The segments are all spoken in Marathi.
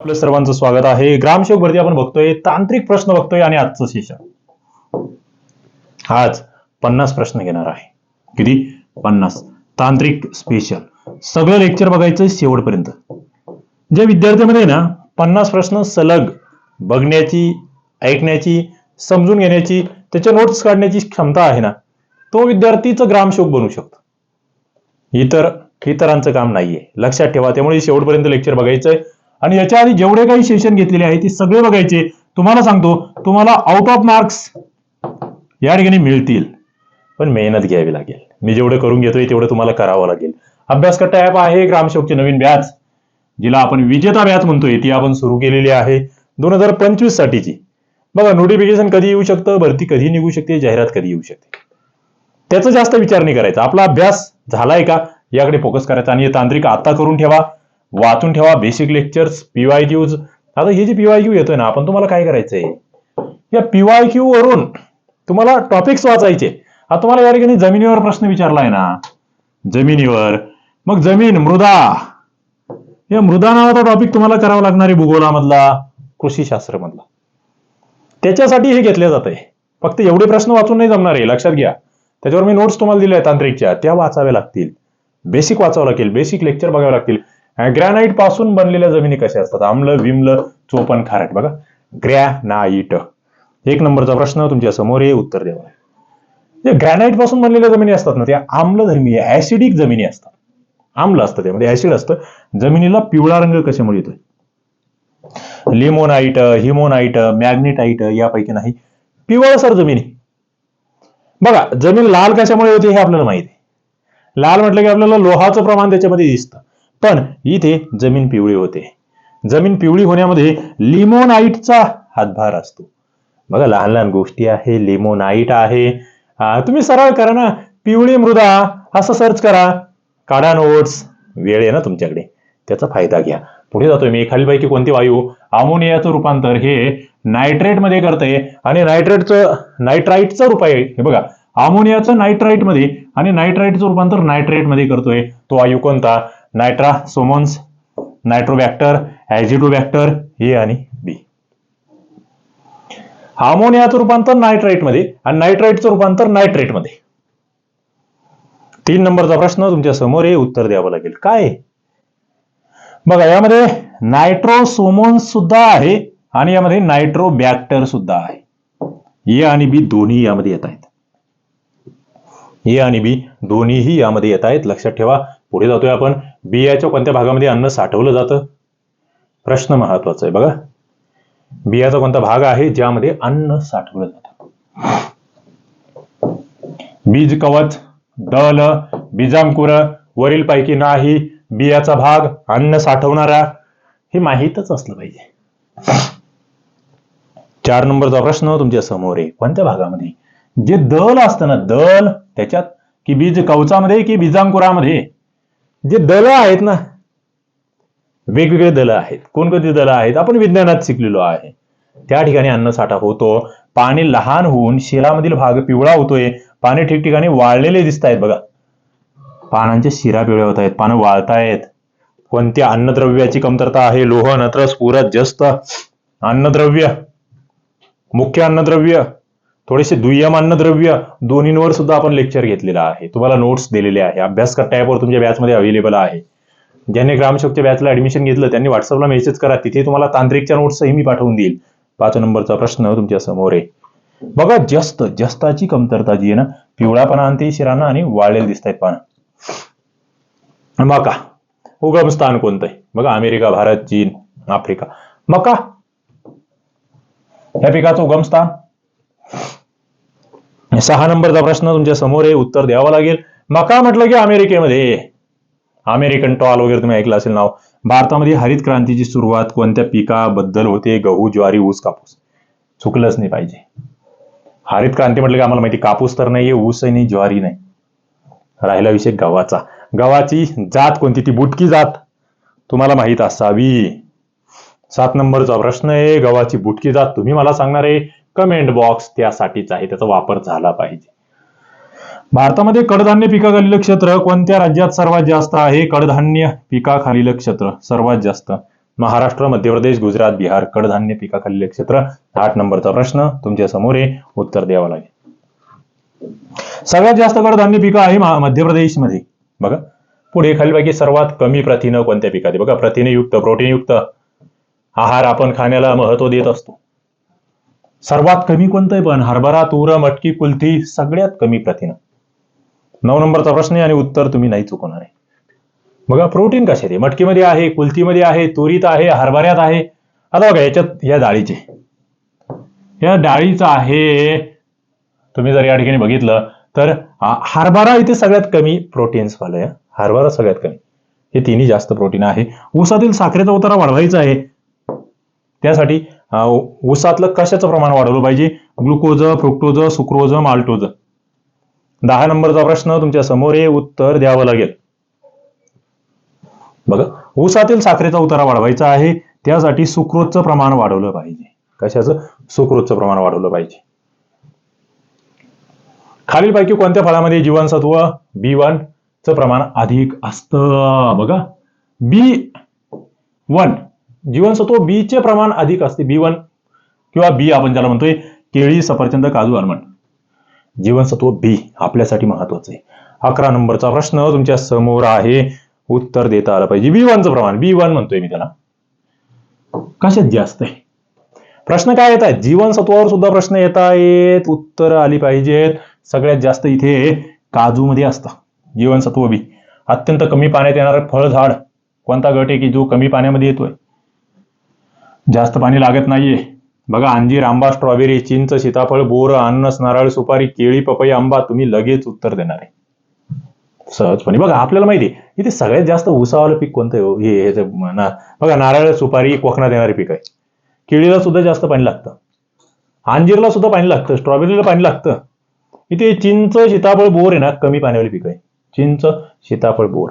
आपलं सर्वांचं स्वागत आहे. ग्रामसेवक भरती आपण बघतोय तांत्रिक प्रश्न बघतोय आणि आजचं सेशन आज पन्नास प्रश्न घेणार आहे. किती? पन्नास. तांत्रिक स्पेशल सगळं लेक्चर बघायचं शेवटपर्यंत. ज्या विद्यार्थ्यांमध्ये ना पन्नास प्रश्न सलग बघण्याची ऐकण्याची समजून घेण्याची त्याच्या नोट्स काढण्याची क्षमता आहे ना तो विद्यार्थीचं ग्रामसेवक बनू शकतो. इतर इतरांचं काम नाहीये. लक्षात ठेवा. त्यामुळे शेवटपर्यंत लेक्चर बघायचंय. आणि याच्या आधी जेवढे काही सेशन घेतलेले आहे ते सगळे बघायचे. तुम्हाला सांगतो तुम्हाला आउट ऑफ मार्क्स या ठिकाणी मिळतील. पण मेहनत घ्यावी लागेल. मी जेवढं करून घेतोय तेवढं तुम्हाला करावं लागेल. अभ्यासकट्टा ॲप आहे ग्रामसेवकची नवीन बॅच जिला आपण विजेता बॅच म्हणतोय ती आपण सुरू केलेली आहे दोन हजार पंचवीस साठीची. बघा नोटिफिकेशन कधी येऊ शकतं? भरती कधी निघू शकते? जाहिरात कधी येऊ शकते? त्याचा जास्त विचार नाही करायचा. आपला अभ्यास झालाय का? याकडे फोकस करायचा. आणि तांत्रिक आता करून ठेवा. वाचून ठेवा बेसिक लेक्चर्स पीवाय क्यूज आता हे जे पीवाय क्यू येतोय ना आपण तुम्हाला काय करायचंय? या पीवाय क्यू वरून तुम्हाला टॉपिक्स वाचायचे. आता तुम्हाला या ठिकाणी जमिनीवर प्रश्न विचारलाय ना. जमिनीवर. मग जमीन मृदा. या मृदा नावाचा टॉपिक तुम्हाला करावा लागणार आहे भूगोलामधला कृषीशास्त्र मधला त्याच्यासाठी हे घेतले जात आहे फक्त एवढे प्रश्न वाचून नाही जमणार आहे लक्षात घ्या. त्याच्यावर मी नोट्स तुम्हाला दिल्या आहेत तांत्रिकच्या. त्या वाचाव्या लागतील. बेसिक वाचावं लागेल. बेसिक लेक्चर बघावे लागतील. ग्रॅनाईटपासून बनलेल्या जमिनी कशा असतात? आम्ल विम्ल चोपन खारट. बघा. ग्रॅनाईट एक नंबरचा प्रश्न तुमच्यासमोर हे उत्तर द्यावा ग्रॅनाईटपासून बनलेल्या जमिनी असतात ना त्या आम्लधर्मीय ऍसिडिक जमिनी असतात. आम्ल असतं त्यामध्ये ऍसिड म्हणजे असतं. जमिनीला पिवळा रंग कशामुळे येतोय? लिमोनाईट हिमोनाईट मॅग्नेटाइट यापैकी नाही. पिवळसर जमिनी. बघा जमीन लाल कशामुळे होते हे आपल्याला माहिती आहे. लाल म्हटलं की आपल्याला लोहाचं प्रमाण त्याच्यामध्ये दिसतं. पण इथे जमीन पिवळी होते. जमीन पिवळी होण्यामध्ये लिमोनाईटचा हातभार असतो. बघा लहान लहान गोष्टी आहे लिमोनाईट आहे. तुम्ही सरळ करा ना पिवळी मृदा असं सर्च करा. काढा नोट्स वेळ आहे ना तुमच्याकडे. त्याचा फायदा घ्या. पुढे जातोय मी खालीपैकी कोणती वायू? अमोनियाचं रूपांतर हे नायट्रेटमध्ये करते आणि नायट्रेटचं नायट्राईटचं रूप आहे. हे बघा अमोनियाचं नायट्राईटमध्ये आणि नायट्राईटचं रूपांतर नायट्रेटमध्ये करतोय. तो वायू कोणता? नायट्रासोमोन्स नायट्रोबॅक्टर ऍजिटोबॅक्टर ए आणि बी. हार्मोनियाचं रूपांतर नायट्राईटमध्ये आणि नायट्राईटचं रूपांतर नायट्रेटमध्ये. तीन नंबरचा प्रश्न तुमच्यासमोर हे उत्तर द्यावं लागेल. काय बघा यामध्ये नायट्रोसोमोन्स सुद्धा आहे आणि यामध्ये नायट्रोबॅक्टर सुद्धा आहे. ए आणि बी दोन्ही यामध्ये येत आहेत. ए आणि बी दोन्हीही यामध्ये येत आहेत. लक्षात ठेवा. पुढे जातोय आपण. बियाच्या कोणत्या भागामध्ये अन्न साठवलं जातं? प्रश्न महत्त्वाचा आहे. बघा. बियाचा कोणता भाग आहे? ज्यामध्ये अन्न साठवलं जातं. बीज कवच दल बीजांकुर वरील पैकी नाही बियाचा भाग अन्न साठवणारा हे माहीतच असलं पाहिजे. चार नंबरचा प्रश्न तुमच्यासमोर आहे. कोणत्या भागामध्ये? जे दल असतं ना दल त्याच्यात की बीज कवचामध्ये की बीजांकुरामध्ये? जे दल आहेत ना वेगवेगळे दल आहेत. कोणकोणती दल आहेत? आपण विज्ञानात शिकलेलो आहे. त्या ठिकाणी अन्नसाठा होतो. पाणी लहान होऊन शिरामधील भाग पिवळा होतोय. पाणी ठिकठिकाणी वाळलेले दिसत आहेत बघा. पानांच्या शिरा पिवळ्या होत आहेत पानं वाळतायत. कोणत्या अन्नद्रव्याची कमतरता आहे? लोह नत्र स्फुरत जस्त अन्नद्रव्य. मुख्य अन्नद्रव्य. थोडेसे दुय्यम अन्नद्रव्य दोन्हींवर सुद्धा आपण लेक्चर घेतलेलं आहे. तुम्हाला नोट्स दिलेले आहे. अभ्यास करता तुमच्या बॅचमध्ये अवेलेबल आहे. ज्यांनी ग्रामशक्ती बॅचला ऍडमिशन घेतलं त्यांनी व्हॉट्सअपला मेसेज करा. तिथे तुम्हाला तांत्रिकच्या नोट्सही मी पाठवून देईल. पाच नंबरचा प्रश्न तुमच्यासमोर आहे. बघा जस्त जस्ताची कमतरता जी आहे ना पिवळापणा आणते शिरांना आणि वाळलेले दिसत आहेत पानं. मका उगम स्थान कोणतं आहे बघा अमेरिका भारत चीन आफ्रिका. मका या पिकाचं उगम स्थान? सहा नंबरचा प्रश्न तुमच्यासमोर आहे उत्तर द्यावं लागेल. मका म्हटलं की अमेरिकेमध्ये. अमेरिकन टॉल वगैरे तुम्ही ऐकलं असेल नाव. भारतामध्ये हरित क्रांतीची सुरुवात कोणत्या पिकाबद्दल होते? गहू ज्वारी ऊस कापूस. चुकलंच नाही पाहिजे. हरित क्रांती म्हटलं की आम्हाला माहिती कापूस तर नाहीये ऊसही नाही ज्वारी नाही. राहिला विषय गव्हाचा. गव्हाची जात कोणती? ती बुटकी जात. तुम्हाला माहीत असावी. सात नंबरचा प्रश्न आहे गव्हाची बुटकी जात. तुम्ही मला सांगणार आहे कमेंट बॉक्स त्यासाठीच आहे. त्याचा वापर झाला पाहिजे. भारतामध्ये कडधान्य पिकाखालील क्षेत्र कोणत्या राज्यात सर्वात जास्त आहे? कडधान्य पिकाखालील क्षेत्र सर्वात जास्त. महाराष्ट्र मध्य प्रदेश गुजरात बिहार कडधान्य पिकाखालील क्षेत्र. आठ नंबरचा प्रश्न तुमच्यासमोर आहे. उत्तर द्यावं लागेल. सगळ्यात जास्त कडधान्य पिकं आहे मध्य मध्य प्रदेशमध्ये बघा. पुढे खालीपैकी सर्वात कमी प्रथिनं कोणत्या पिकात आहे? बघा प्रथिनयुक्त प्रोटीनयुक्त. आहार आपण खाण्याला महत्त्व देत असतो. सर्वात कमी कोणतं आहे पण? हरभरा तूर मटकी कुलथी सगळ्यात कमी प्रथिनं. नऊ नंबरचा प्रश्न आहे आणि उत्तर तुम्ही नाही चुकवणार आहे. बघा प्रोटीन कशात आहे? मटकीमध्ये आहे कुलथीमध्ये आहे तुरीत आहे हरभऱ्यात आहे. आता बघा याच्यात या डाळीचे. या डाळीचं आहे तुम्ही जर या ठिकाणी बघितलं तर हरभरा इथे सगळ्यात कमी प्रोटीन्स वाला आहे हरभरा सगळ्यात कमी. हे तिन्ही जास्त प्रोटीन आहे. ऊसातील साखरेचा उतारा वाढवायचा आहे. त्यासाठी ऊसातलं कशाचं प्रमाण वाढवलं पाहिजे? Glucose fructose sucrose maltose. दहा नंबरचा प्रश्न तुमच्यासमोर आहे उत्तर द्यावं लागेल. बघा ऊसातील साखरेचा उतारा वाढवायचा आहे त्यासाठी सुक्रोजचं प्रमाण वाढवलं पाहिजे. कशाचं? सुक्रोजचं प्रमाण वाढवलं पाहिजे. खालीलपैकी कोणत्या फळामध्ये जीवनसत्व बी वन च प्रमाण अधिक असतं? बघा बी वन. जीवनसत्व बी चे प्रमाण अधिक असते. बी वन किंवा बी आपण ज्याला म्हणतोय केळी सफरचंद काजू आलमंड जीवनसत्व बी आपल्यासाठी महत्वाचं आहे. अकरा नंबरचा प्रश्न तुमच्यासमोर आहे. उत्तर देता आलं पाहिजे. बी वनचं प्रमाण. बी वन म्हणतोय मी त्याला. कशात जास्त आहे? प्रश्न काय येत आहेत? जीवनसत्वावर सुद्धा प्रश्न येत आहेत. उत्तर आली पाहिजेत. सगळ्यात जास्त इथे काजूमध्ये असतं. जीवनसत्व बी अत्यंत कमी पाण्यात येणारं फळझाड. कोणता गट आहे की जो कमी पाण्यामध्ये येतोय? जास्त पाणी लागत नाहीये. बघा अंजीर आंबा स्ट्रॉबेरी चिंच सीताफळ बोर अननस नारळ सुपारी केळी पपई आंबा तुम्ही लगेच उत्तर देणार आहे. सहजपणे. बघा आपल्याला माहिती आहे इथे सगळ्यात जास्त उसावालं पीक कोणतं आहे? हे ना बघा नारळ सुपारी कोकणात येणारे पीक आहे. केळीला सुद्धा जास्त पाणी लागतं. अंजीरला सुद्धा पाणी लागतं. स्ट्रॉबेरीला पाणी लागतं. इथे चिंच सीताफळ बोर आहे ना कमी पाण्यावर पीक आहे. चिंच सीताफळ बोर.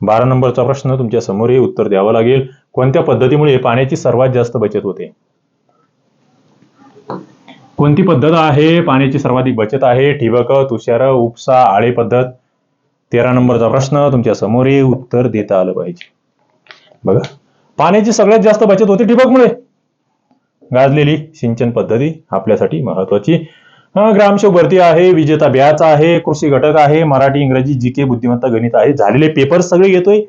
बारा नंबरचा प्रश्न तुमच्यासमोर हे उत्तर द्यावं लागेल. कोणत्या पद्धतीमुळे पाण्याची सर्वात जास्त बचत होते? कोणती पद्धत आहे पाण्याची सर्वाधिक बचत आहे? ठिबक तुषार उपसा आळे पद्धत? तेरा नंबरचा प्रश्न तुमच्यासमोर उत्तर देता आलं पाहिजे. बघा पाण्याची सगळ्यात जास्त बचत होते ठिबकमुळे. गाजलेली सिंचन पद्धती आपल्यासाठी महत्वाची अं, ग्रामसेवक भरती आहे विजेता ब्याच आहे कृषी घटक आहे मराठी इंग्रजी जी के बुद्धिमत्ता गणित आहे. झालेले पेपर्स सगळे घेतोय.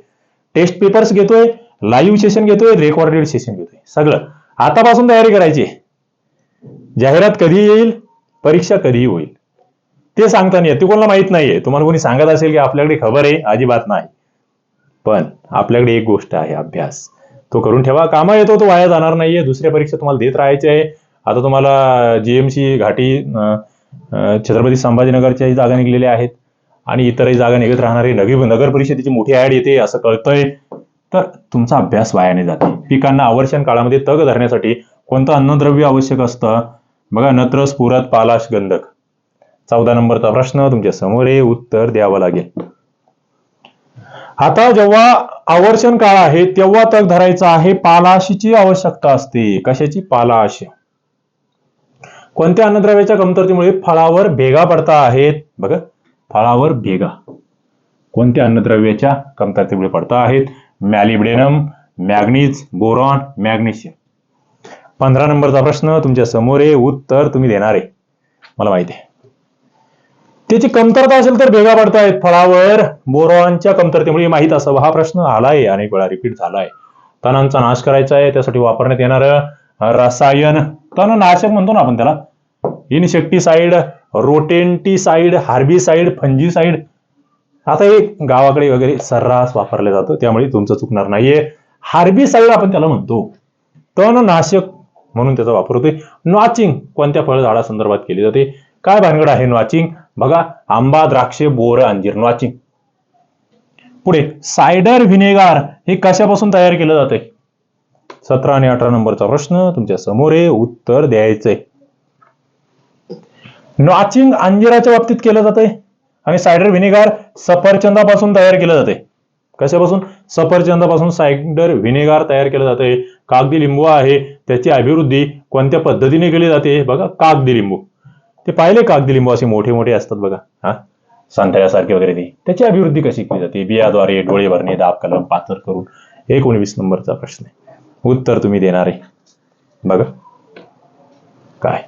टेस्ट पेपर्स घेतोय. लाईव्ह सेशन घेतोय रेकॉर्डेड सेशन घेतोय. सगळं. आतापासून तयारी करायची. जाहिरात कधी येईल परीक्षा कधी होईल. ते सांगता नाही ते कोणाला माहीत नाहीये. तुम्हाला कोणी सांगत असेल की आपल्याकडे खबर आहे अजिबात नाही. पण आपल्याकडे एक गोष्ट आहे अभ्यास. तो करून ठेवा. कामा येतो तो वाया जाणार नाहीये. दुसऱ्या परीक्षा तुम्हाला देत राहायची आहे. आता तुम्हाला जीएमसी घाटी छत्रपती संभाजीनगरच्याही जागा निघलेल्या आहेत. आणि इतरही जागा निघत राहणारी. नवी नगर परिषदेची मोठी ऍड येते असं कळतंय. तर तुमचा अभ्यास वायाने जाते. पिकांना आवर्षण काळामध्ये तग धरण्यासाठी कोणतं अन्नद्रव्य आवश्यक असतं? बघा नत्र स्फुरत पालाश गंधक. चौदा नंबरचा प्रश्न तुमच्यासमोर आहे उत्तर द्यावं लागेल. आता जेव्हा आवर्षण काळ आहे तेव्हा तग धरायचा आहे पालाशीची आवश्यकता असते. कशाची? पालाश. कोणत्या अन्नद्रव्याच्या कमतरतेमुळे फळावर भेगा पडता आहेत? बघा फळावर भेगा. कोणत्या अन्नद्रव्याच्या कमतरतेमुळे पडता आहेत? Molybdenum manganese boron magnesium. पंधरा नंबरचा प्रश्न तुमच्यासमोर आहे उत्तर तुम्ही देणार आहे. मला माहिती आहे. त्याची कमतरता असेल तर भेगा पडतायत फळावर. बोरॉनच्या कमतरतेमुळे माहीत असावं हा प्रश्न आलाय अनेक वेळा रिपीट झालाय. तणांचा नाश करायचा आहे त्यासाठी वापरण्यात येणारं रसायन. तणनाशक म्हणतो ना आपण त्याला. इनसेक्टिसाइड रोटेंटीसाइड हार्बिसाइड फंजीसाइड आता हे गावाकडे वगैरे सर्रास वापरलं जातं त्यामुळे तुमचं चुकणार नाहीये. हार्बिसाइड आपण त्याला म्हणतो. तणनाशक म्हणून त्याचा वापर होतोय. नॉचिंग कोणत्या फळझाडासंदर्भात केली जाते? काय भानगड आहे नॉचिंग? बघा आंबा द्राक्षे बोर अंजीर नॉचिंग. पुढे सायडर व्हिनेगार हे कशापासून तयार केलं जाते सतरा आणि अठरा नंबरचा प्रश्न तुमच्यासमोर आहे. उत्तर द्यायचंय. नॉचिंग अंजिराच्या बाबतीत केलं जाते आणि सायडर व्हिनेगार सफरचंदापासून तयार केलं जाते. कशापासून? सफरचंदापासून सायडर व्हिनेगार तयार केलं जाते. कागदी लिंबू आहे त्याची अभिवृद्धी कोणत्या पद्धतीने केली जाते? बघा कागदी लिंबू. ते पाहिले कागदी लिंबू असे मोठे मोठे असतात बघा हा? सांठ्यासारखे वगैरे ते. त्याची अभिवृद्धी कशी केली जाते? बियाद्वारे डोळे भरणे दाब कलम पाचर करून. एकोणवीस नंबरचा प्रश्न आहे. उत्तर तुम्ही देणार आहे. बघा. काय?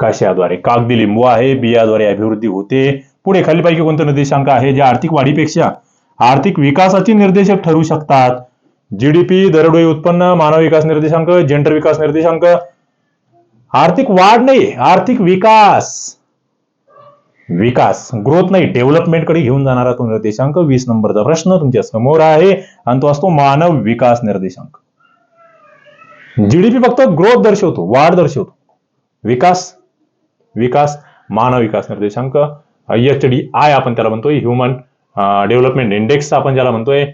कशाद्वारे? कागदी लिंबू आहे बियाद्वारे अभिवृद्धी होते. पुढे खालीपैकी कोणते निर्देशांक आहे? जे आर्थिक वाढीपेक्षा आर्थिक विकासाचे निर्देशक ठरू शकतात. जीडीपी दरडोई उत्पन्न मानव विकास निर्देशांक जेंडर विकास निर्देशांक. आर्थिक वाढ नाही आर्थिक विकास. विकास ग्रोथ नाही डेव्हलपमेंटकडे घेऊन जाणारा तो निर्देशांक. वीस नंबरचा प्रश्न तुमच्यासमोर आहे आणि तो असतो मानव विकास निर्देशांक. जीडीपी फक्त ग्रोथ दर्शवतो वाढ दर्शवतो. विकास विकास मानव विकास निर्देशांक. एच डी आय आपण त्याला म्हणतोय ह्युमन डेव्हलपमेंट इंडेक्स आपण ज्याला म्हणतोय.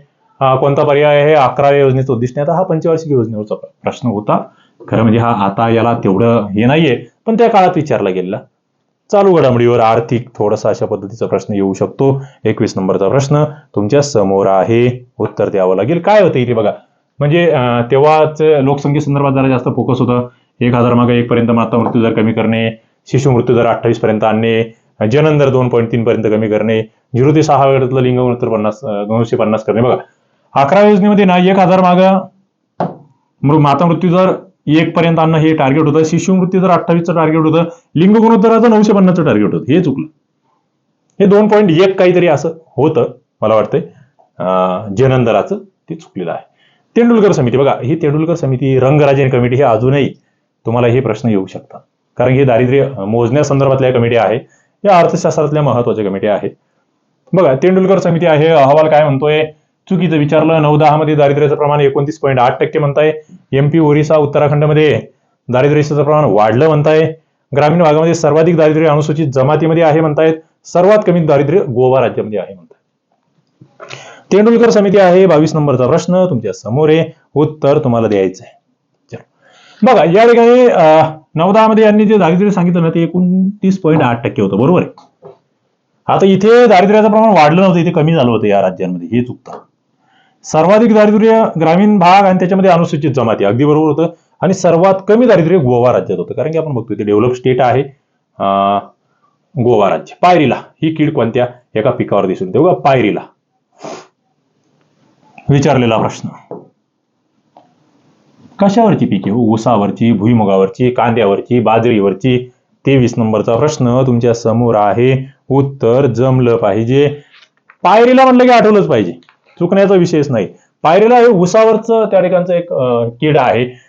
कोणता पर्याय आहे? अकराव्या योजनेचं उद्दिष्ट आता हा पंचवार्षिक योजनेवरचा प्रश्न होता. खरं म्हणजे हा आता याला तेवढं हे नाहीये पण त्या काळात विचारला गेलेला. चालू घडामोडीवर आर्थिक थोडासा अशा पद्धतीचा प्रश्न येऊ शकतो. एकवीस नंबरचा प्रश्न तुमच्यासमोर आहे. उत्तर द्यावं लागेल. काय होतं इथे बघा? म्हणजे तेव्हाच लोकसंख्ये संदर्भात जरा जास्त फोकस होतं. एक हजार मागे एक पर्यंत माता मृत्यू दर कमी करणे शिशु मृत्यू दर अठ्ठावीस पर्यंत आणणे जनंदर दोन पॉईंट तीन पर्यंत कमी करणे झिरो ते सहा वेळातलं लिंग गुणोत्तर पन्नास दोनशे पन्नास करणे. बघा अकरा योजनेमध्ये ना एक हजार माग मृ- माता मृत्यू दर एक पर्यंत आणणं हे टार्गेट होतं. शिशु मृत्यू दर अठ्ठावीसचं टार्गेट होतं. लिंग गुणोत्तराचं नऊशे पन्नासचं टार्गेट होतं. हे चुकलं. हे दोन पॉईंट एक काहीतरी असं होतं मला वाटतंय. जनंदराचं दराचं ते चुकलेलं आहे. तेंडुलकर समिती बघा ही तेंडुलकर समिती रंगराजन कमिटी हे अजूनही तुम्हाला हे प्रश्न येऊ शकतात. कारण हे दारिद्र्य मोजण्यासंदर्भातल्या कमिटी आहे. या अर्थशास्त्रातल्या महत्त्वाच्या कमिटी आहेत. बघा तेंडुलकर समिती आहे अहवाल काय म्हणतोय? चुकीचं विचारलं नऊ दहा मध्ये दारिद्र्याचं प्रमाण एकोणतीस पॉईंट आठ टक्के म्हणताय. एमपी ओरिसा उत्तराखंडमध्ये दारिद्र्याचं प्रमाण वाढलं म्हणताय. ग्रामीण भागामध्ये सर्वाधिक दारिद्र्य अनुसूचित जमातीमध्ये आहे म्हणतायत. सर्वात कमी दारिद्र्य गोवा राज्यामध्ये आहे म्हणताय. तेंडुलकर समिती आहे बावीस नंबरचा प्रश्न तुमच्यासमोर आहे. उत्तर तुम्हाला द्यायचं आहे बघा या ठिकाणी नवदामध्ये नऊ दहा मध्ये यांनी जे दारिद्र्य सांगितलं ना ते एकोणतीस पॉईंट आठ टक्के होतं. बरोबर आहे? आता इथे दारिद्र्याचं प्रमाण वाढलं नव्हतं इथे कमी झालं होतं या राज्यांमध्ये. हे चुकतं सर्वाधिक दारिद्र्य ग्रामीण भाग आणि त्याच्यामध्ये अनुसूचित जमाती. अगदी बरोबर होतं. आणि सर्वात कमी दारिद्र्य गोवा राज्यात होतं. कारण की आपण बघतो ते डेव्हलप स्टेट आहे गोवा राज्य. पायरीला. ही कीड कोणत्या? एका पिकावर दिसून देऊ बघा पायरीला. विचारलेला प्रश्न. कशावरची पिके? ऊसावरची भुईमुगावरची कांद्यावरची बाजरीवरची? तेवीस नंबरचा प्रश्न तुमच्यासमोर आहे. उत्तर जमलं पाहिजे. पायरीला म्हणलं की आठवलंच पाहिजे. चुकण्याचा विषयच नाही. पायरीला हे ऊसावरचं त्या ठिकाणचं एक अं, कीड आहे.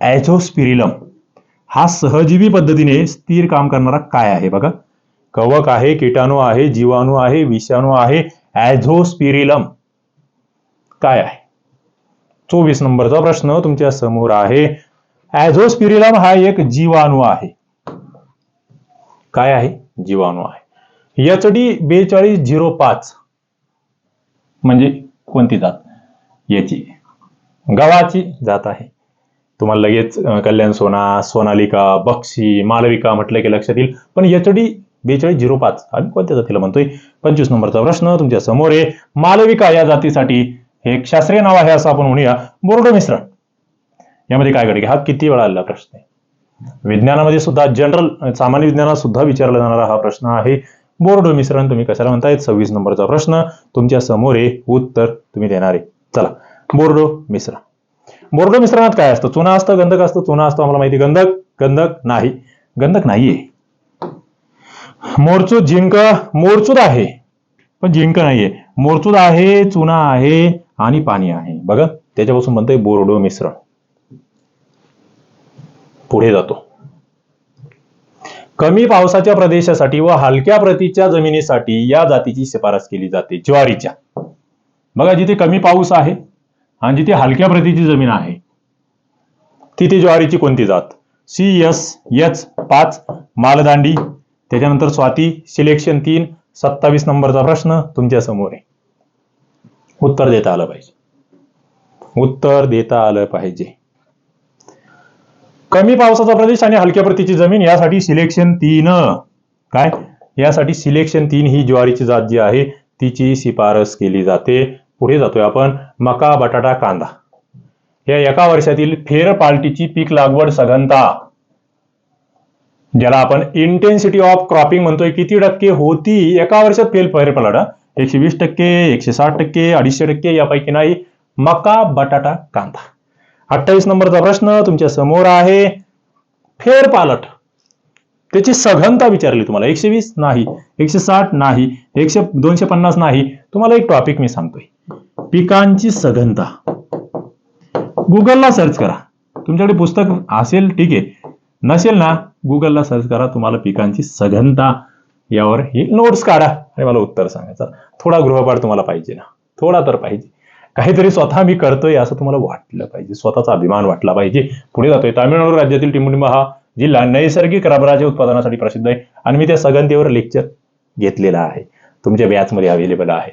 ॲझोस्पिरिलम. हा सहजीवी पद्धतीने स्थिर काम करणारा काय आहे बघा? कवक आहे किटाणू आहे जीवाणू आहे विषाणू आहे. ॲझोस्पिरिलम. काय आहे? चोवीस नंबरचा प्रश्न तुमच्यासमोर आहे. ऍझोस्पिरिलम हा एक जीवाणू आहे. काय आहे? जीवाणू आहे. एच डी बेचाळीस झिरो पाच. म्हणजे कोणती जात? याची. गव्हाची जात आहे. तुम्हाला लगेच कल्याण सोना सोनालिका बक्षी मालविका म्हटलं की लक्षात येईल. पण एच डी बेचाळीस झिरो पाच. आम्ही कोणत्या जातीला म्हणतोय? पंचवीस नंबरचा प्रश्न तुमच्यासमोर आहे. मालविका या जातीसाठी हे एक शास्त्रीय नाव आहे असं आपण म्हणूया. बोर्डो मिश्रण यामध्ये काय घडे हा किती वेळा आलेला प्रश्न आहे. विज्ञानामध्ये सुद्धा जनरल सामान्य विज्ञानात सुद्धा विचारला जाणारा हा प्रश्न आहे. बोर्डो मिश्रण तुम्ही कशाला म्हणताय सव्वीस नंबरचा प्रश्न. तुमच्यासमोर आहे उत्तर तुम्ही देणार आहे. चला बोर्डो मिश्रण बोर्डो मिश्रणात काय असतं? चुना असतं गंधक असतं. चुना असतं आम्हाला माहिती गंधक गंधक नाही. गंधक नाहीये. मोरचूद जिंक मोरचूद आहे. पण जिंक नाहीये. मोरचूद आहे चुना आहे. आणि पाणी आहे. बघा त्याच्यापासून म्हणतोय बोर्डो मिश्रण. पुढे जातो. कमी पावसाच्या प्रदेशासाठी व हलक्या प्रतीच्या जमिनीसाठी या जातीची शिफारस केली जाते ज्वारीच्या. बघा जिथे कमी पाऊस आहे आणि जिथे हलक्या प्रतीची जमीन आहे तिथे ज्वारीची कोणती जात? सी एस एच पाच मालदांडी. त्याच्यानंतर स्वाती सिलेक्शन तीन सत्तावीस नंबरचा प्रश्न तुमच्यासमोर आहे. उत्तर देता आलं पाहिजे. उत्तर देता आलं पाहिजे. कमी पावसाचा प्रदेश आणि हलक्या प्रतीची जमीन यासाठी सिलेक्शन तीन. काय? यासाठी सिलेक्शन तीन ही ज्वारीची जात जी आहे तिची शिफारस केली जाते. पुढे जातोय आपण मका बटाटा कांदा. या एका वर्षातील फेरपाल्टीची पीक लागवड सघनता. ज्याला आपण इंटेन्सिटी ऑफ क्रॉपिंग म्हणतोय किती टक्के होती? एका वर्षात फेल फेर पलाटा. एकशे वीस टक्के एकशे साठ टक्के अडीचशे टक्के यापैकी नाही. मका बटाटा कांदा. अठ्ठावीस नंबरचा प्रश्न तुमच्यासमोर आहे. फेरपालट त्याची सघनता विचारली तुम्हाला. एकशे वीस नाही एकशे साठ नाही एकशे दोनशे पन्नास नाही. तुम्हाला एक टॉपिक मी सांगतोय. पिकांची सघनता. गुगलला सर्च करा. तुमच्याकडे पुस्तक असेल ठीक आहे. नसेल ना गुगलला सर्च करा. तुम्हाला पिकांची सघनता. यावर ही नोट्स काढा. आणि मला उत्तर सांगायचं. थोडा गृहपाठ तुम्हाला पाहिजे ना. थोडा तर पाहिजे. काहीतरी स्वतः मी करतोय असं तुम्हाला वाटलं पाहिजे. स्वतःचा अभिमान वाटला पाहिजे. पुढे जातोय. तामिळनाडू राज्यातील टिंबुडिंबा हा जिल्हा नैसर्गिक रबराच्या उत्पादनासाठी प्रसिद्ध आहे. आणि मी त्या सगंतीवर लेक्चर घेतलेला आहे. तुमच्या बॅचमध्ये अवेलेबल आहे.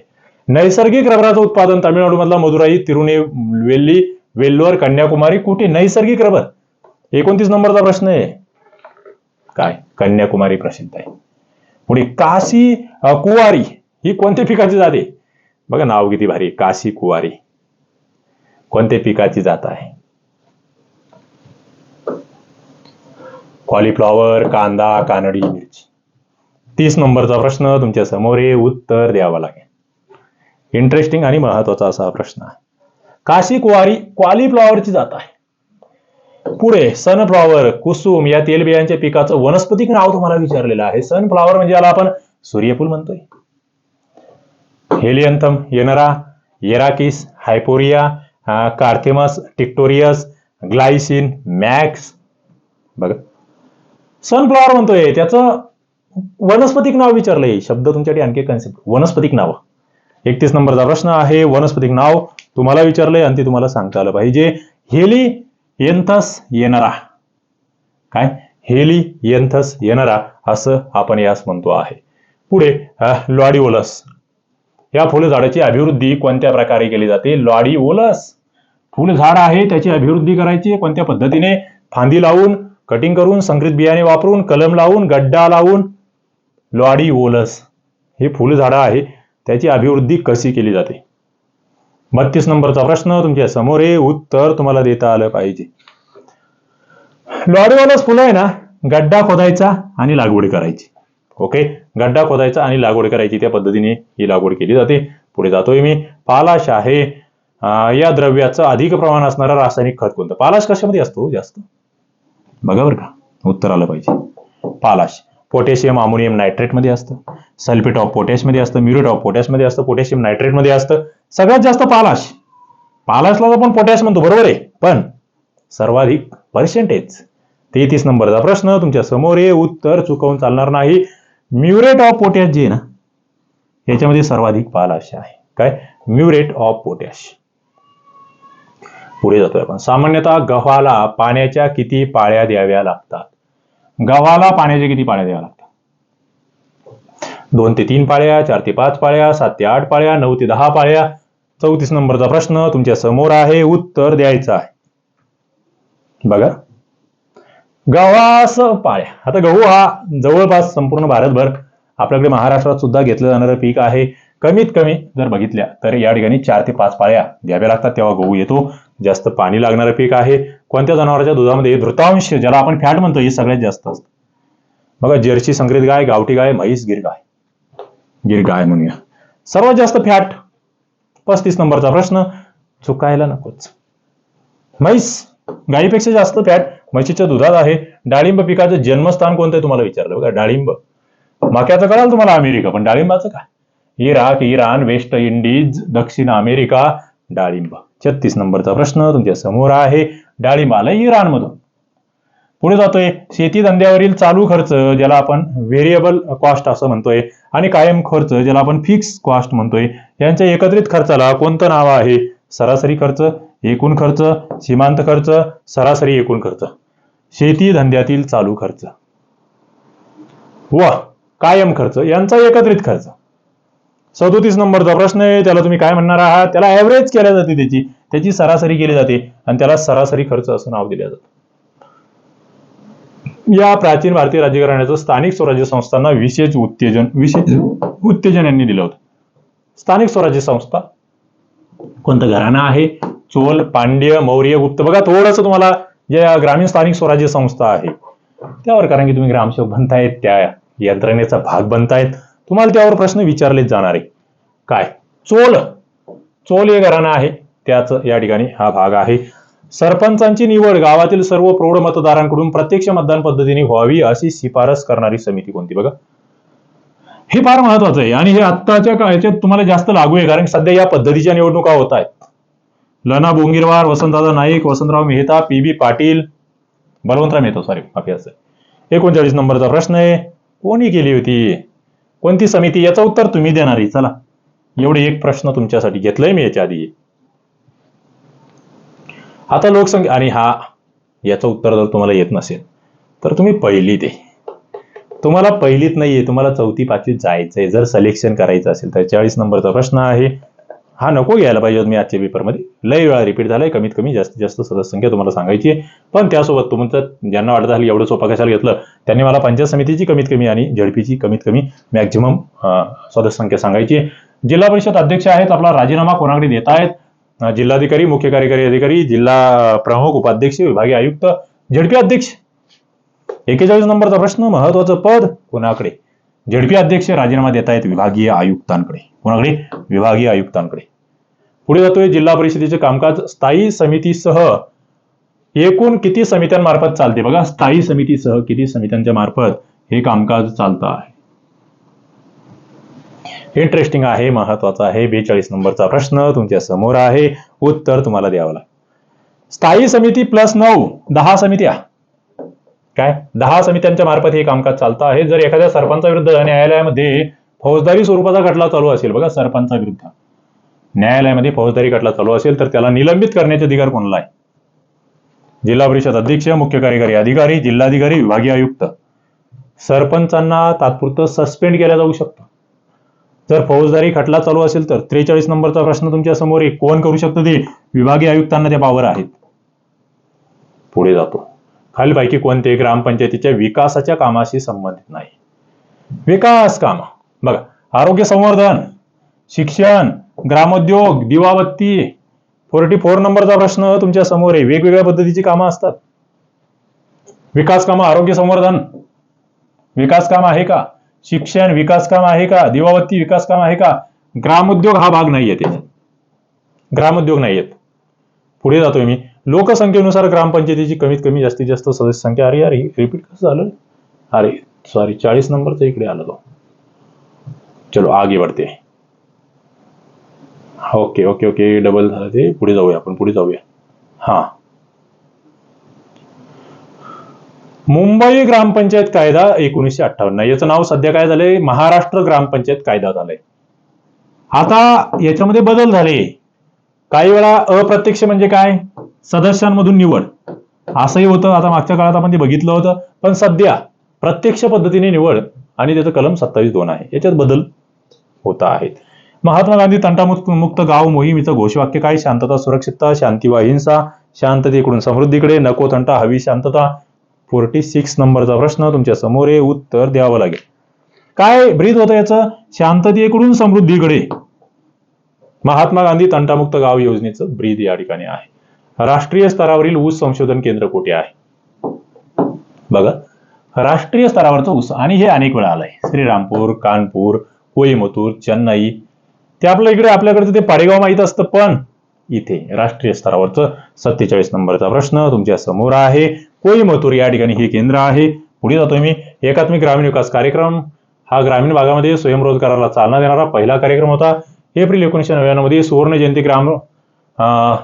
नैसर्गिक रबराचं उत्पादन तामिळनाडूमधला मदुराई तिरुनेवेल्ली वेल्लोर कन्याकुमारी कुठे? नैसर्गिक रबर. एकोणतीस नंबरचा प्रश्न आहे. काय? कन्याकुमारी प्रसिद्ध आहे. पुढे काशी कुवारी ही कोणत्या पिकाची जाते बघा नाव किती भारी काशी कुवारी. कोणत्या पिकाची जात आहे? कॉलीफ्लॉवर कांदा कानडी मिरची. तीस नंबरचा प्रश्न तुमच्यासमोर आहे उत्तर द्यावं लागेल. इंटरेस्टिंग आणि महत्त्वाचा असा प्रश्न आहे. काशी कुवारी कॉलीफ्लॉवरची जात आहे. पुढे सनफ्लॉवर कुसुम या तेलबियांच्या पिकाचं वनस्पतिक नाव तुम्हाला विचारलेलं आहे. सनफ्लॉवर म्हणजे याला आपण सूर्यफूल म्हणतोय. Helianthus annuus Arachis hypogaea Carthamus tinctorius Glycine max. बघा. सनफ्लॉवर म्हणतोय. त्याचं वनस्पतिक नाव विचारलंय शब्द तुमच्यासाठी आणखी कन्सेप्ट वनस्पतिक नाव. एकतीस नंबरचा प्रश्न आहे वनस्पतिक नाव तुम्हाला विचारलंय आणि ते तुम्हाला सांगता आलं पाहिजे. हेली येंथस येणारा. काय? हेली येंथस येणारा असं आपण यास म्हणतो आहे. पुढे लॉडिओलस. या फुलझाडाची अभिवृद्धी कोणत्या प्रकारे केली जाते? लॉडिओलस. फुलझाड आहे त्याची अभिवृद्धी करायची कोणत्या पद्धतीने? फांदी लावून कटिंग करून संकरित बियाणे वापरून कलम लावून गड्डा लावून. लॉडिओलस. हे फुलझाडं आहे त्याची अभिवृद्धी कशी केली जाते? बत्तीस नंबरचा प्रश्न तुमच्यासमोर आहे. उत्तर तुम्हाला देता आलं पाहिजे. लॉरीवालाच फुलं आहे ना गड्डा खोदायचा आणि लागवड करायची. ओके गड्डा खोदायचा आणि लागवड करायची त्या पद्धतीने ही लागवड केली जाते. पुढे जातोय मी. पालाश आहे. या द्रव्याचं अधिक प्रमाण असणारा रासायनिक खत कोणतं? पालाश कशामध्ये असतो? जास्त. बघा बरं का. उत्तर आलं पाहिजे. पालाश. पोटॅशियम अमोनियम नायट्रेटमध्ये असतं. सल्फेट ऑफ पोटॅशमध्ये असतं. म्युरेट ऑफ पोटॅशमध्ये असतं. पोटॅशियम नायट्रेटमध्ये असतं. सगळ्यात जास्त पालाश. पालाशला आपण पोटॅश म्हणतो. बरोबर आहे. पण सर्वाधिक पर्सेंटेज तेहतीस नंबरचा प्रश्न तुमच्यासमोर आहे उत्तर चुकवून चालणार नाही. म्युरेट ऑफ पोटॅश जे ना याच्यामध्ये सर्वाधिक पालाश आहे. काय? Muriate of potash. पुढे जातोय आपण. सामान्यतः गव्हाला पाण्याच्या किती पाळ्या द्याव्या लागतात? गव्हाला पाण्याच्या किती पाळ्या द्याव्या लागतात? दोन ते तीन पाळ्या चार ते पाच पाळ्या सात ते आठ पाळ्या नऊ ते दहा पाळ्या. चौतीस नंबरचा प्रश्न तुमच्यासमोर आहे. उत्तर द्यायचं आहे. बघा. गव्हास पाळ्या. आता गहू हा जवळपास संपूर्ण भारतभर आपल्याकडे महाराष्ट्रात सुद्धा घेतलं जाणारं पीक आहे. कमीत कमी जर बघितल्या तर या ठिकाणी चार ते पाच पाळ्या द्याव्या लागतात तेव्हा गहू येतो. जास्त पाणी लागणारं पीक आहे. कोणत्या जनावरांच्या दुधामध्ये धृतांश ज्याला आपण फॅट म्हणतो हे सगळ्यात जास्त असतं. बघा जर्सी संकरित गाय गावठी गाय म्हैस गिर गाय. गिर गाय म्हणूया. सर्वात जास्त फॅट पस्तीस नंबरचा प्रश्न चुकायला नकोच. म्हैस. गायीपेक्षा जास्त फॅट म्हशीच्या दुधात आहे. डाळिंब पिकाचं जन्मस्थान कोणतं आहे तुम्हाला विचारलं? बघा डाळिंब. मक्याचं कळाल तुम्हाला अमेरिका पण डाळिंबाचं काय इराक इराण वेस्ट इंडिज दक्षिण अमेरिका डाळिंब. छत्तीस नंबरचा प्रश्न तुमच्यासमोर आहे. डाळिंब आलं इराणमधून. पुढे जातोय. शेती धंद्यावरील चालू खर्च ज्याला आपण व्हेरिएबल कॉस्ट असं म्हणतोय आणि कायम खर्च ज्याला आपण फिक्स कॉस्ट म्हणतोय यांच्या एकत्रित खर्चाला कोणतं नाव आहे? सरासरी खर्च एकूण खर्च सीमांत खर्च सरासरी एकूण खर्च. शेती धंद्यातील चालू खर्च. व कायम खर्च यांचा एकत्रित खर्च. सदोतीस नंबरचा प्रश्न आहे त्याला तुम्ही काय म्हणणार आहात? त्याला ऍव्हरेज केल्या जाते त्याची. त्याची सरासरी केली जाते आणि त्याला सरासरी खर्च असं नाव दिलं जातं. या प्राचीन भारतीय राज्यकारणाचं स्थानिक स्वराज्य संस्थांना विशेष उत्तेजन विशेष उत्तेजन यांनी दिलं होतं. स्थानिक स्वराज्य संस्था कोणतं घराणं आहे? चोल पांड्य मौर्य गुप्त. बघा थोडंसं तुम्हाला जे ग्रामीण स्थानिक स्वराज्य संस्था आहे. त्यावर कारण की तुम्ही ग्रामसेवक बनतायत त्या यंत्रणेचा भाग बनतायत. तुम्हाला त्यावर प्रश्न विचारले जाणार आहे. काय? चोल. चोल हे घराणं आहे. त्याच या ठिकाणी हा भाग आहे. सरपंचांची निवड गावातील सर्व प्रौढ मतदारांकडून प्रत्यक्ष मतदान पद्धतीने व्हावी अशी शिफारस करणारी समिती कोणती बघा? हे फार महत्वाचं आहे. आणि हे आत्ताच्या काळाच्या तुम्हाला जास्त लागू आहे कारण सध्या या पद्धतीच्या निवडणुका होत आहेत. लना Bongirwar Vasantdada Naik Vasantrao Mehta P B Patil Balwantrao Mehta sorry माफी असं. एकोणचाळीस नंबरचा प्रश्न आहे कोणी केली होती? कोणती समिती? याचं उत्तर तुम्ही देणार आहे. चला एवढे एक प्रश्न तुमच्यासाठी घेतलाय मी याच्या आधी. आता लोकसंख्या आणि हा याचं उत्तर जर तुम्हाला येत नसेल तर तुम्ही पहिली दे तुम्हाला पहिलीत नाहीये तुम्हाला चौथी पाचवीत जायचंय. जर सिलेक्शन करायचं असेल तर चाळीस नंबरचा प्रश्न आहे. हा नको घ्यायला पाहिजे मी आजच्या पेपरमध्ये लय वेळा रिपीट झालाय कमीत कमी जास्तीत जास्त सदस्य तुम्हाला सांगायची आहे. पण त्यासोबत तुमचं ज्यांना वाटत झालं एवढं सोपा कशाला घेतलं त्यांनी मला पंचायत समितीची कमीत कमी आणि झडपीची कमीत कमी मॅक्झिमम सदस्य संख्या सांगायची आहे. जिल्हा परिषद अध्यक्ष आहेत आपला राजीनामा कोणाकडे देत आहेत? जिल्हाधिकारी मुख्य कार्यकारी अधिकारी जिल्हा प्रमुख उपाध्यक्ष विभागीय आयुक्त झडपी अध्यक्ष. एकेचाळीस नंबरचा प्रश्न महत्वाचं पद कोणाकडे? झडपी अध्यक्ष राजीनामा देत आहेत विभागीय आयुक्तांकडे. कोणाकडे? विभागीय आयुक्तांकडे. पुढे जातोय जिल्हा परिषदेचे कामकाज. स्थायी समितीसह एकूण किती समित्यांमार्फत चालते? बघा स्थायी समितीसह किती समित्यांच्या मार्फत हे कामकाज चालतं आहे. इंटरेस्टिंग आहे महत्त्वाचा आहे बेचाळीस नंबरचा प्रश्न तुमच्यासमोर आहे. उत्तर तुम्हाला द्यावं लागेल. स्थायी समिती प्लस नऊ दहा समित्या. काय? दहा समित्यांच्या मार्फत हे कामकाज चालतं आहे. जर एखाद्या सरपंचाविरुद्ध न्यायालयामध्ये फौजदारी स्वरूपाचा खटला चालू असेल बघा सरपंचाविरुद्ध. न्यायालयामध्ये फौजदारी खटला चालू असेल तर त्याला निलंबित करण्याचे अधिकार कोणाला आहे? जिल्हा परिषद अध्यक्ष मुख्य कार्यकारी अधिकारी जिल्हाधिकारी विभागीय आयुक्त. सरपंचांना तात्पुरतं सस्पेंड केला जाऊ शकतं. जर फौजदारी खटला चालू असेल तर त्रेचाळीस नंबरचा प्रश्न तुमच्यासमोर एक कोण करू शकतं ते? विभागीय आयुक्तांना त्या पावर आहेत. पुढे जातो. खालीपैकी कोणते ग्रामपंचायतीच्या विकासाच्या कामाशी संबंधित नाही. विकास काम. बघा आरोग्य संवर्धन शिक्षण ग्रामोद्योग दिवाबत्ती फोर्टी फोर नंबरचा प्रश्न तुमच्यासमोर आहे. वेगवेगळ्या पद्धतीची कामं असतात. विकास कामं आरोग्य संवर्धन. विकास काम आहे का? शिक्षण विकास काम आहे का? दिवाबत्ती विकास काम आहे का? ग्रामोद्योग हा भाग नाहीये त्याच्यात ग्रामोद्योग नाहीयेत पुढे जातोय मी. लोकसंख्येनुसार ग्रामपंचायतीची कमीत कमी जास्तीत जास्त सदस्य संख्या. अरे अरे रिपीट कसं झालं? अरे सॉरी चाळीस नंबरचा इकडे आला तो चलो आगे बढ़ते ओके ओके ओके. डबल झालं ते. पुढे जाऊया आपण पुढे जाऊया. हा. मुंबई ग्रामपंचायत कायदा एकोणीसशे अठ्ठावन्न. याचं नाव सध्या काय झालंय? महाराष्ट्र ग्रामपंचायत कायदा झालाय. आता याच्यामध्ये बदल झाले. काही वेळा अप्रत्यक्ष म्हणजे काय? सदस्यांमधून निवड. असंही होतं. आता मागच्या काळात आपण ते बघितलं होतं. पण सध्या प्रत्यक्ष पद्धतीने निवड आणि त्याचं कलम सत्तावीस दोन आहे. याच्यात बदल होत आहेत. महात्मा गांधी तंटामुक्त मुक्त गाव मोहिमेचं घोषवाक्य काय? शांतता सुरक्षितता शांती व अहिंसा शांततेकडून समृद्धीकडे नको तंटा हवी शांतता. फोर्टी सिक्स नंबरचा प्रश्न तुमच्यासमोर आहे उत्तर द्यावं लागेल. काय ब्रीद होतं याचं? शांततेकडून समृद्धीकडे. महात्मा गांधी तंटामुक्त गाव योजनेचं ब्रीद या ठिकाणी आहे. राष्ट्रीय स्तरावरील ऊस संशोधन केंद्र कुठे आहे? बघा. राष्ट्रीय स्तरावरचं ऊस आणि हे अनेक वेळा आलंय. श्रीरामपूर कानपूर कोईमतूर चेन्नई ते आपल्या इकडे आपल्याकडे ते पाडेगाव माहीत असतं पण इथे राष्ट्रीय स्तरावरचं सत्तेचाळीस नंबरचा प्रश्न तुमच्यासमोर आहे. कोईमतूर या ठिकाणी हे केंद्र आहे. पुढे जातो मी. एकात्मिक ग्रामीण विकास कार्यक्रम. हा ग्रामीण भागामध्ये स्वयंरोजगाराला चालना देणारा पहिला कार्यक्रम होता. एप्रिल एकोणीसशे नव्याण्णवमध्ये सुवर्ण जयंती ग्राम अं,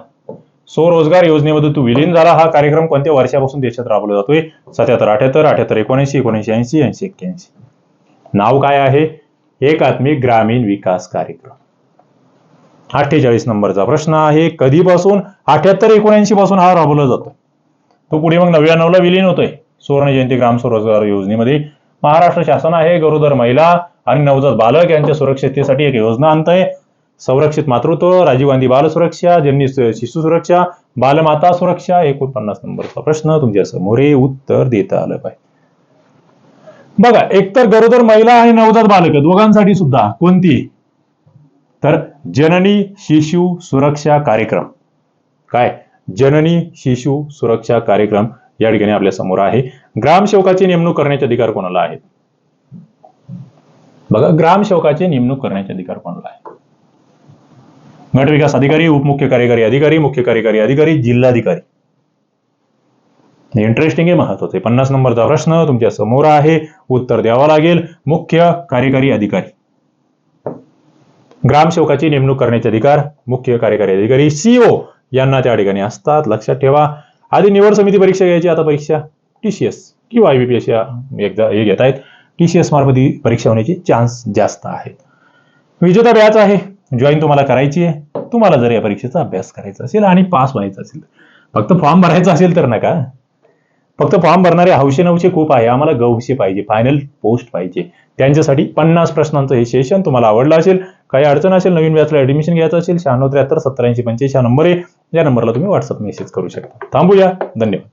स्वरोजगार योजनेमध्ये तो विलीन झाला. हा कार्यक्रम कोणत्या वर्षापासून देशात राबवला जातोय? सत्याहत्तर अठ्याहत्तर अठ्याहत्तर एकोणऐंशी एकोणऐंशी ऐंशी ऐंशी एक्क्याऐंशी. नाव काय आहे? एकात्मिक ग्रामीण विकास कार्यक्रम. अठ्ठेचाळीस नंबरचा प्रश्न आहे. कधीपासून? अठ्याहत्तर एकोणऐंशी पासून हा राबवला जातो तो पुढे मग नव्याण्णवला विलीन होतोय. सुवर्ण जयंती ग्राम स्वरोजगार योजनेमध्ये महाराष्ट्र शासन आहे. गरोदर महिला आणि नवजात बालक यांच्या सुरक्षिततेसाठी एक योजना आणतंय. संरक्षित मातृत्व राजीव गांधी बाल सुरक्षा जननी शिशु सुरक्षा बालमाता सुरक्षा एकोणपन्नास नंबरचा प्रश्न तुमच्यासमोर उत्तर देता आलं पाहिजे. बघा एकतर गरोदर महिला आणि नवजात बालक दोघांसाठी सुद्धा कोणती? तर जननी शिशु सुरक्षा कार्यक्रम. काय? जननी शिशु सुरक्षा कार्यक्रम या ठिकाणी आपल्यासमोर आहे. ग्रामसेवकाची नेमणूक करण्याचे अधिकार कोणाला आहेत? बघा ग्रामसेवकाची नेमणूक करण्याचे अधिकार कोणाला आहे गट विकास अधिकारी उपमुख्य कार्यकारी अधिकारी मुख्य कार्यकारी अधिकारी जिल्हाधिकारी. इंटरेस्टिंग आहे महत्त्वाचे पन्नास नंबरचा प्रश्न तुमच्यासमोर आहे. उत्तर द्यावं लागेल. मुख्य कार्यकारी अधिकारी. ग्रामसेवकाची नेमणूक करण्याचे अधिकार मुख्य कार्यकारी अधिकारी सीओ यांना त्या ठिकाणी असतात. लक्षात ठेवा. आधी निवड समिती परीक्षा घ्यायची आता परीक्षा. टीसीएस किंवा आय बी पी या एकदा हे घेत आहेत टीसीएस मार्फत ही परीक्षा होण्याचे चान्स जास्त आहेत विजेता बॅच आहे. जॉईन तुम्हाला करायची आहे. तुम्हाला जर या परीक्षेचा अभ्यास करायचा असेल आणि पास व्हायचा असेल फक्त फॉर्म भरायचा असेल तर नका. फक्त फॉर्म भरणारे हौशे नवशे खूप आहे. आम्हाला गौशे पाहिजे फायनल पोस्ट पाहिजे. त्यांच्यासाठी पन्नास प्रश्नांचं हे सेशन तुम्हाला आवडलं असेल. काही अडचण असेल नवीन बॅचला ऍडमिशन घ्यायचं असेल शहाण्णव त्र्याहत्तर सत्तरऐंशी पंच्याऐंशी हा नंबर आहे या नंबरला तुम्ही व्हॉट्सअप मेसेज करू शकता. थांबूया. धन्यवाद.